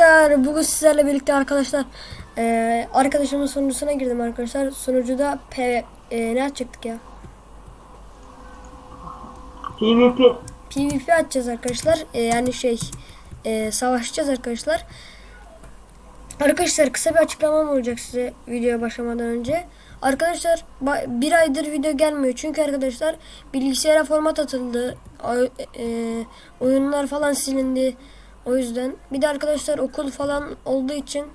Arkadaşlar bugün sizlerle birlikte arkadaşlar eee arkadaşımın sunucusuna girdim arkadaşlar. Sunucuda P eee, ne açacaktık ya? PvP. PvP açacağız arkadaşlar. Eee, yani şey eee, savaşacağız arkadaşlar. Arkadaşlar kısa bir açıklamam olacak size videoya başlamadan önce. Arkadaşlar bir aydır video gelmiyor çünkü arkadaşlar bilgisayara format atıldı. Eee, oyunlar falan silindi. O yüzden bir de arkadaşlar okul falan olduğu için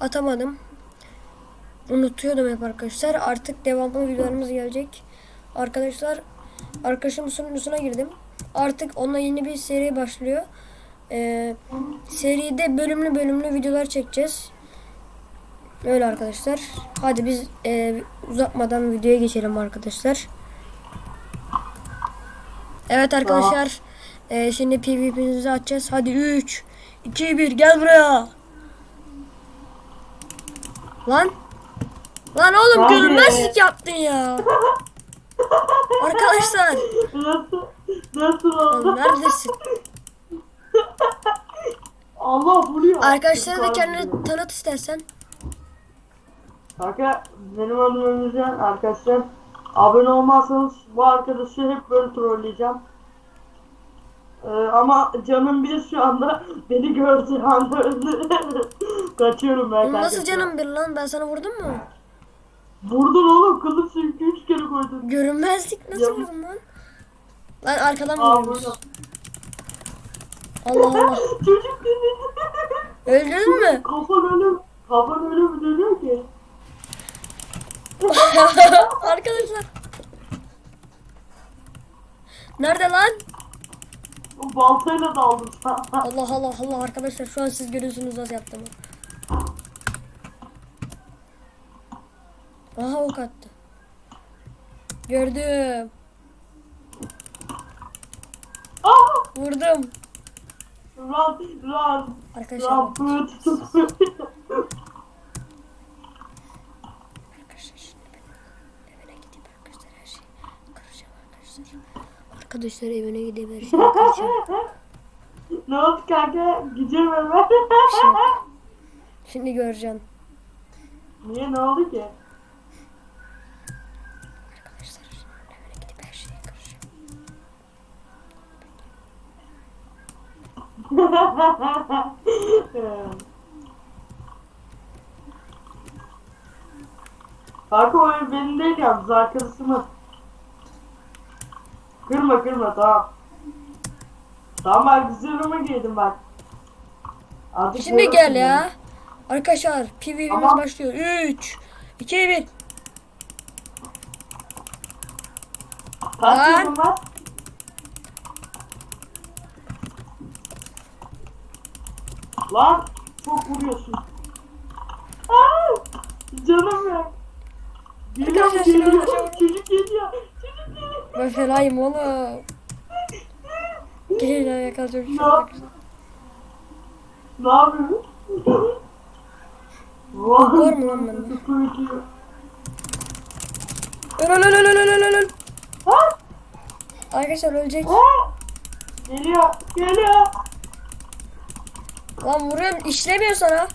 atamadım. Unutuyordum hep arkadaşlar. Artık devamlı videolarımız gelecek. Arkadaşlar arkadaşımın sunucusuna girdim. Artık onunla yeni bir seri başlıyor. Ee, seride bölümlü bölümlü videolar çekeceğiz. Öyle arkadaşlar. Hadi biz e, uzatmadan videoya geçelim arkadaşlar. Evet arkadaşlar. e, şimdi PvP'mizi açacağız. Hadi 3 2 1 gel buraya. Lan. Lan oğlum Hadi. görünmezlik yaptın ya. Arkadaşlar. Nasıl? Nasıl Lan oldu? neredesin? Allah vuruyor. Arkadaşlara da kendini tanıt istersen. Kanka benim adım Ömürcan arkadaşlar. Abone olmazsanız bu arkadaşı hep böyle trolleyeceğim. Ee, ama canım bir şu anda beni gördüğü anda öldü. Kaçıyorum ben Oğlum nasıl canım bir lan? Ben sana vurdum mu? Vurdun oğlum kılıç çünkü üç kere koydun. Görünmezlik nasıl Ya- vurdun lan? Lan arkadan vurdum. Allah Allah. Çocuk dedi. Öldürdün mü? Kafan öyle, kafan öyle mi dönüyor ki? Arkadaşlar. Nerede lan? Baltayla daldım sana. Allah Allah Allah arkadaşlar şu an siz görüyorsunuz nasıl yaptığımı. Aha ok attı. Gördüm. Ah! Vurdum. Run, run, Arkadaşlar run, bak. pıt, pıt. Arkadaşlar şimdi ben evine gideyim arkadaşlar her şeyi kıracağım arkadaşlar. Arkadaşlar evine şeyi kıracağım. ne oldu kanka? Gideceğim hemen. Bir şey. Şimdi göreceksin. Niye ne oldu ki? Arkadaşlar evine gidip her şeyi kıracağım. Kanka o ev benim değil yalnız arkadaşımın. Kırma kırma tamam. Tamam bak zırhımı giydim bak. Artık Şimdi gel beni. ya. Arkadaşlar PvP'miz Tamam. başlıyor. 3 2 1 Kaç Lan. yılın var? Lan çok vuruyorsun. Aa, canım ya. Geliyor geliyor. Çocuk geliyor. Ben felayım oğlum. Gelin yakalayacağım şu an. Ne yapıyorsun? Var mı lan bende? Öl öl öl öl öl öl öl? Arkadaşlar ölecek. Geliyor. Geliyor. Lan vuruyorum işlemiyor sana.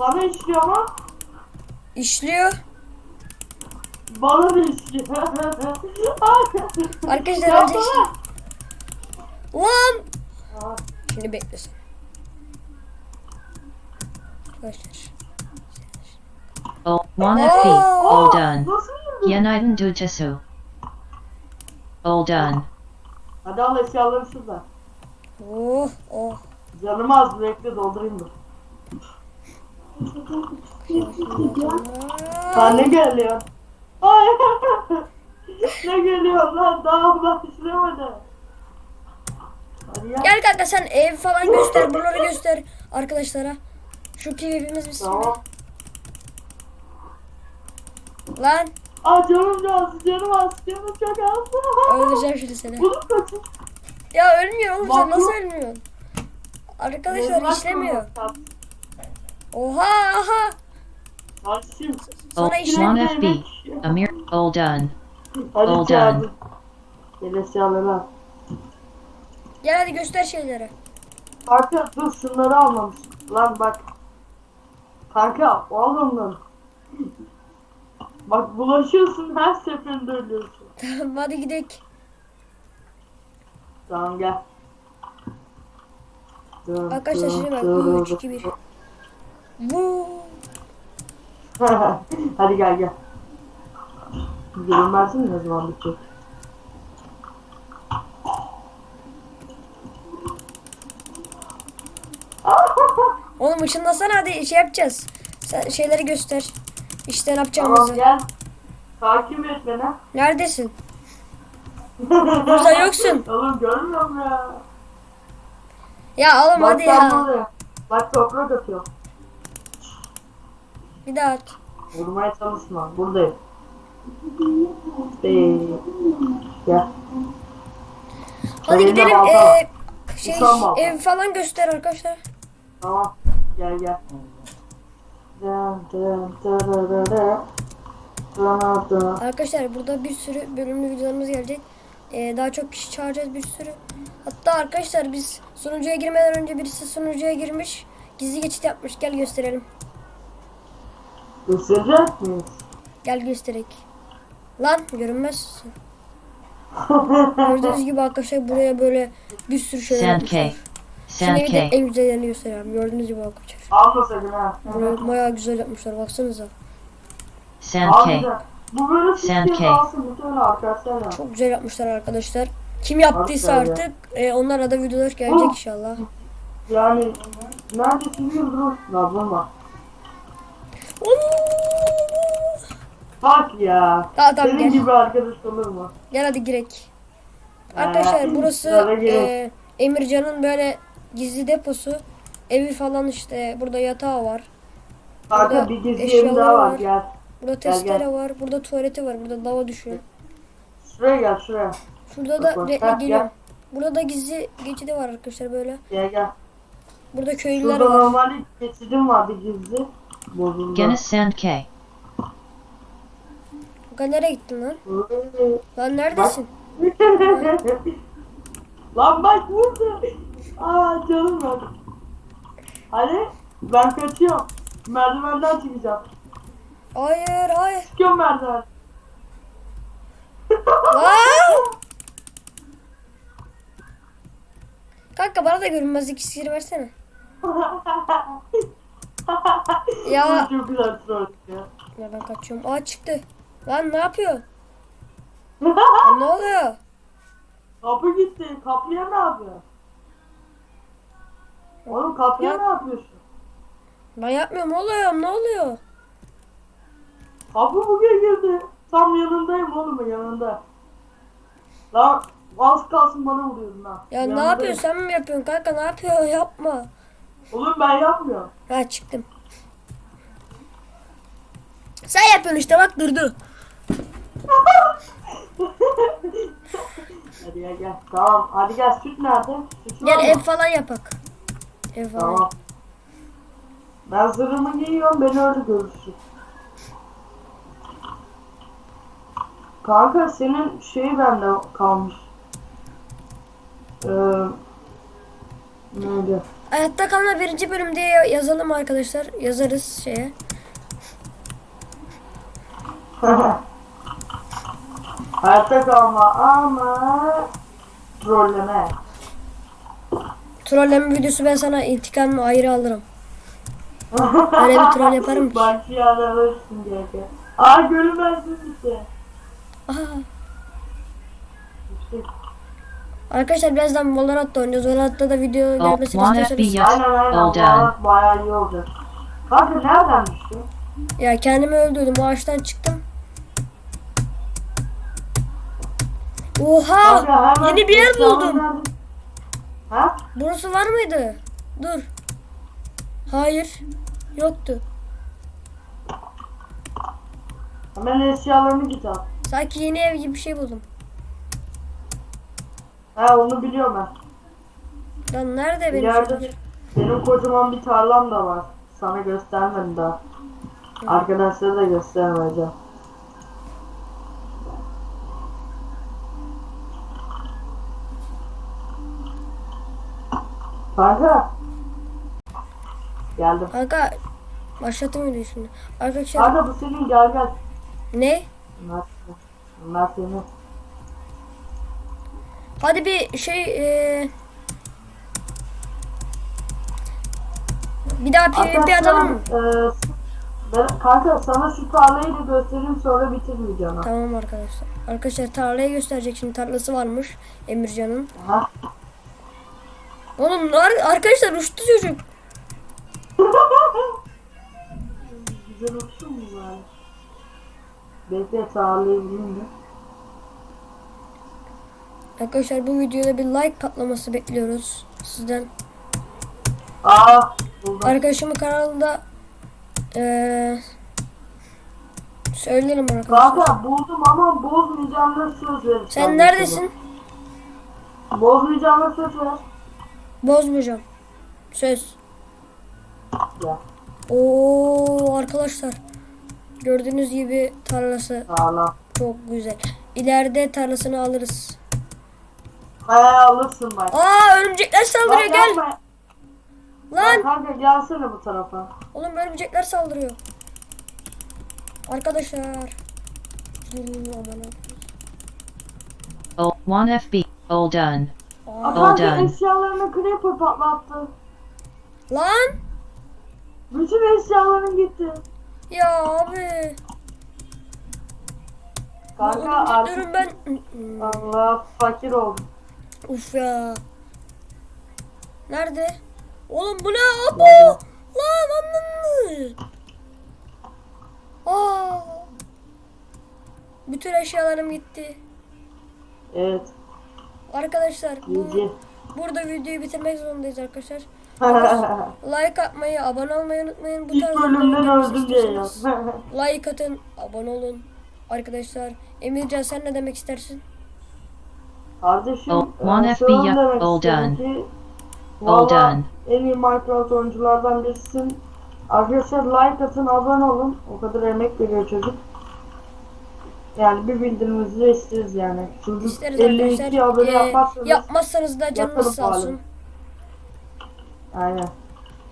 Bana işliyor ama İşliyor. Bana da işliyor. Arkadaşlar Yapma ölecek. lan. Lan. Aa, Şimdi beklesin. Arkadaşlar. Wanna fi, all done. Yeniden dutesu. All done. Hadi al eşyaları şurada. Oh oh. Canım az bekle doldurayım dur. Sen ne geliyor? Ne geliyor lan daha başlamadı. Gel kanka sen ev falan göster, buraları göster arkadaşlara. Şu PvP'miz bitsin. Tamam. Lan Aa canım az, canım az, canım çok az. öldüreceğim şimdi seni. Bunu kaçın. Ya ölmüyor oğlum sen nasıl ölmüyorsun? Arkadaşlar işlemiyor. Oha aha. Kardeşim. Sana işlem wanna fi, Amir, all done. Hadi All çağırdı. done. Gel eşyaları al. Gel hadi göster şeyleri. Kanka dur şunları almamış. Lan bak. Kanka al onları. Bak bulaşıyorsun her seferinde ölüyorsun. Tamam hadi gidelim. Tamam gel. Arkadaşlar şimdi bak. dur, 3, dur, 2, 1. dur. Bu. Hadi gel gel. Görünmezsin ne zaman bitecek? Oğlum ışınlasana hadi şey yapacağız. Sen şeyleri göster. İşte ne tamam yapacağımızı. gel. Takip et beni. Neredesin? Burada yoksun. Oğlum görmüyorum ya. Ya oğlum Bak hadi ya. buraya. Bak toprak atıyor. Bir daha at. Vurmaya çalışma. Buradayım. Gel. Hadi Elinde gidelim. balta Ee, şey balta. ev falan göster arkadaşlar. Tamam. Gel gel. Dın dın dırırırı. Dın dın. Arkadaşlar burada bir sürü bölümlü videolarımız gelecek. Ee, daha çok kişi çağıracağız bir sürü. Hatta arkadaşlar biz sunucuya girmeden önce birisi sunucuya girmiş. Gizli geçit yapmış. Gel gösterelim. Gösterecek miyiz? Gel gösterek. Lan görünmezsin. Gördüğünüz gibi arkadaşlar buraya böyle bir sürü şeyler yapmışlar. Şimdi bir de en güzellerini gösteriyorum. Gördüğünüz gibi arkadaşlar. Alma sakın ha. Burayı bayağı güzel yapmışlar. Baksanıza. Cave. güzel. Bu böyle arkadaşlar ya. Çok güzel yapmışlar arkadaşlar. Kim yaptıysa ya. artık e, onlara da videolar gelecek inşallah. Yani neredesin yıldırım? La bulma. Bak ya. Tamam, tamam, Senin gel. gibi arkadaş olur mu? Gel hadi girek. Arkadaşlar Ee, burası sonra girelim. e, Emircan'ın böyle gizli deposu. Evi falan işte. Burada yatağı var. Kanka Burada bir gizli eşyaları yerim daha var. var. Gel. Burada Gel, testere gel. var. Burada tuvaleti var. Burada lava düşüyor. Şuraya gel şuraya. Şurada Bak, da bak, bekle gel, geliyorum. Burada da gizli geçidi var arkadaşlar böyle. Gel gel. Burada köylüler Şurada var. normalde geçidim vardı gizli. Bozuldu. Gene sand cave. Kanka nereye gittin lan? Lan neredesin? Lan bak burada. Aa canım var. Hani ben kaçıyorum. Merdivenden çıkacağım. Hayır hayır. Çıkıyorum merdiven. Lan! Kanka bana da görünmezlik iksiri versene. Ya. Çok güzel troll ya. Ya ben kaçıyorum. Aa çıktı. Lan ne yapıyor? Ne oluyor? Kapı gitti. Kapıya ne yapıyor? Oğlum kapıya Ya- ne yapıyorsun? Ben yapmıyorum oğlum ne oluyor? Kapı bugün girdi. Tam yanındayım oğlum yanında. Lan az kalsın bana vuruyordun ha. Ya ne Yanındayım. yapıyorsun sen mi yapıyorsun kanka ne yapıyorsun yapma. Oğlum ben yapmıyorum. Ha çıktım. Sen yapıyorsun işte bak durdu. Hadi gel gel. Tamam hadi gel süt nerede? Süt Gel ev falan yapak. Ev falan. Tamam. Ben zırhımı giyiyorum beni öyle görürsün. Kanka senin şey bende kalmış. Ee, neydi? Hayatta kalma birinci bölüm diye yazalım arkadaşlar. Yazarız şeye. Hayatta kalma ama trolleme. Trolleme videosu ben sana intikamımı ayrı alırım. Öyle bir troll yaparım ki. Bak ya alırsın diye. Aa görünmezsin işte. Aha. Yüksek. Arkadaşlar birazdan Valorant'ta oynuyoruz. Valorant'ta da video gelmesini istiyorsanız. Aynen aynen. Bayağı, iyi olacak. Kanka nereden düştün? Ya kendimi öldürdüm. O ağaçtan çıktım. Oha! Hemen Yeni bir yer buldum. Ha? Burası var mıydı? Dur. Hayır. Yoktu. Hemen eşyalarını git al. Sanki yeni ev gibi bir şey buldum. Ha onu biliyorum ben. Lan nerede benim İleride şeyler? benim kocaman bir tarlam da var. Sana göstermedim daha. Arkadaşlara da göstermeyeceğim. Kanka. Geldim. Kanka başlatayım videoyu şimdi. Arkadaşlar Kanka bu senin gel gel. ne? Bunlar, bunlar senin. Hadi bir şey e, bir daha PvP atalım mı? E, kanka sana şu tarlayı da göstereyim sonra bitirmeyeceğim. Tamam arkadaşlar. Arkadaşlar tarlayı gösterecek şimdi tarlası varmış Emircan'ın. Oğlum ar- arkadaşlar uçtu çocuk. Güzel uçsun mu böyle? Bekle tarlayı da. Arkadaşlar bu videoda bir like patlaması bekliyoruz sizden. Aa buldum. Arkadaşımın kanalında eee söylerim arkadaşlar. Kanka buldum ama bozmayacağımda söz ver. Sen neredesin? Bozmayacağımda söz ver. Bozmayacağım. Söz. Ya Oo arkadaşlar. Gördüğünüz gibi tarlası sağlam. çok güzel. İleride tarlasını alırız. Kaya alırsın bak. Aa örümcekler saldırıyor Bak gel. yapma. Lan Kanka gelsene bu tarafa. oğlum örümcekler saldırıyor. Arkadaşlar. Oh, 1 FB. All done. Aa, kanka done. eşyalarını creeper patlattı. Lan Bütün eşyaların gitti. ya abi. Kanka artık ben Allah fakir oldum. Uf ya. Nerede? Oğlum bu ne? Abo! Lan anladın mı? Aa! Bütün eşyalarım gitti. Evet. Arkadaşlar bu, burada videoyu bitirmek zorundayız arkadaşlar. Like atmayı, abone olmayı unutmayın. Bu İlk tarz bölümden öldüm diye Like atın, abone olun. Arkadaşlar, Emircan sen ne demek istersin? Kardeşim, Oh, e, one FB, demek all done. ki, All done. En iyi Minecraft oyunculardan birisin. Arkadaşlar like atın, abone olun. O kadar emek veriyor çocuk. Yani bir bildirimizi de isteriz yani. Çocuk İsteriz 52 arkadaşlar. abone Ee, yapmazsanız yapmazsanız da canınız yaparım sağ olsun. Aynen.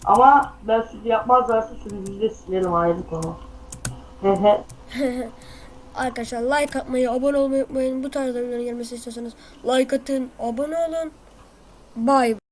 Ama ben siz yapmazlarsa biz de silerim ayrı konu. Hehe. Arkadaşlar like atmayı, abone olmayı unutmayın. Bu tarzda videoların gelmesi istiyorsanız like atın, abone olun. Bye.